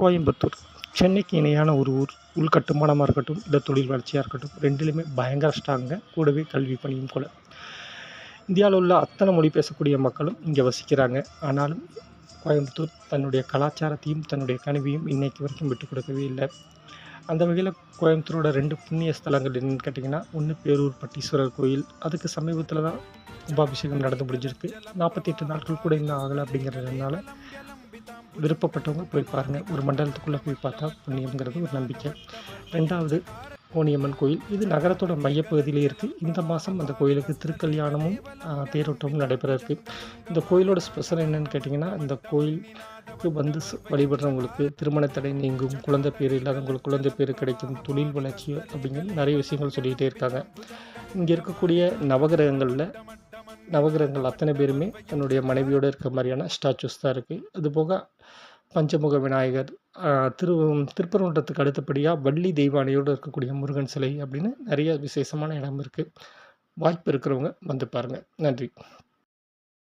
கோயம்புத்தூர். சென்னைக்கு இணையான ஒரு ஊர் உள்கட்டுமானமாக இருக்கட்டும் இல்லை தொழில் வளர்ச்சியாக இருக்கட்டும் ரெண்டுலேயுமே பயங்கர ஸ்ட்ராங்க கூடவே கல்வி பணியும் கூட இந்தியாவில் உள்ள அத்தனை மொழி பேசக்கூடிய மக்களும் இங்கே வசிக்கிறாங்க. ஆனாலும் கோயம்புத்தூர் தன்னுடைய கலாச்சாரத்தையும் தன்னுடைய கனிவையும் இன்னைக்கு வரைக்கும் விட்டு கொடுக்கவே இல்லை. அந்த வகையில் கோயம்புத்தூரோட ரெண்டு புண்ணிய ஸ்தலங்கள் என்னென்னு கேட்டிங்கன்னா ஒன்று பேரூர் பட்டீஸ்வரர் கோயில். அதுக்கு சமீபத்தில் தான் கும்பாபிஷேகம் நடந்து முடிஞ்சிருக்கு. நாற்பத்தெட்டு நாட்கள் கூட இன்னும் ஆகலை அப்படிங்கிறதுனால விருப்பப்பட்டவங்க போய் பாருங்கள் ஒரு மண்டலத்துக்குள்ளே போய் பார்த்தா புண்ணியம்ங்கிறது ஒரு நம்பிக்கை. ரெண்டாவது கோணியம்மன் கோயில். இது நகரத்தோட மையப்பகுதியிலே இருக்குது இந்த மாதம் அந்த கோயிலுக்கு திருக்கல்யாணமும் தேரோட்டமும் நடைபெற இருக்குது இந்த கோயிலோட ஸ்பெஷல் என்னன்னு கேட்டிங்கன்னா இந்த கோயிலுக்கு வந்து வழிபடுறவங்களுக்கு திருமண தடை நீங்கும் குழந்தை பேர் இல்லாதவங்களுக்கு குழந்தை பேர் கிடைக்கும் தொழில் வளர்ச்சி அப்படிங்கிற நிறைய விஷயங்கள் சொல்லிக்கிட்டே இருக்காங்க. இங்கே இருக்கக்கூடிய நவகிரகங்களில் நவகிரகங்கள் அத்தனை பேருமே தன்னுடைய மனைவியோடு இருக்க மாதிரியான ஸ்டாச்சுஸ் தான் இருக்குது அதுபோக பஞ்சமுக விநாயகர் திரு திருப்பரங்குன்றத்துக்கு அடுத்தபடியாக வள்ளி தெய்வானையோடு இருக்கக்கூடிய முருகன் சிலை அப்படின்னு நிறைய விசேஷமான இடம் இருக்குது வாய்ப்பு இருக்கிறவங்க வந்து பாருங்கள் நன்றி.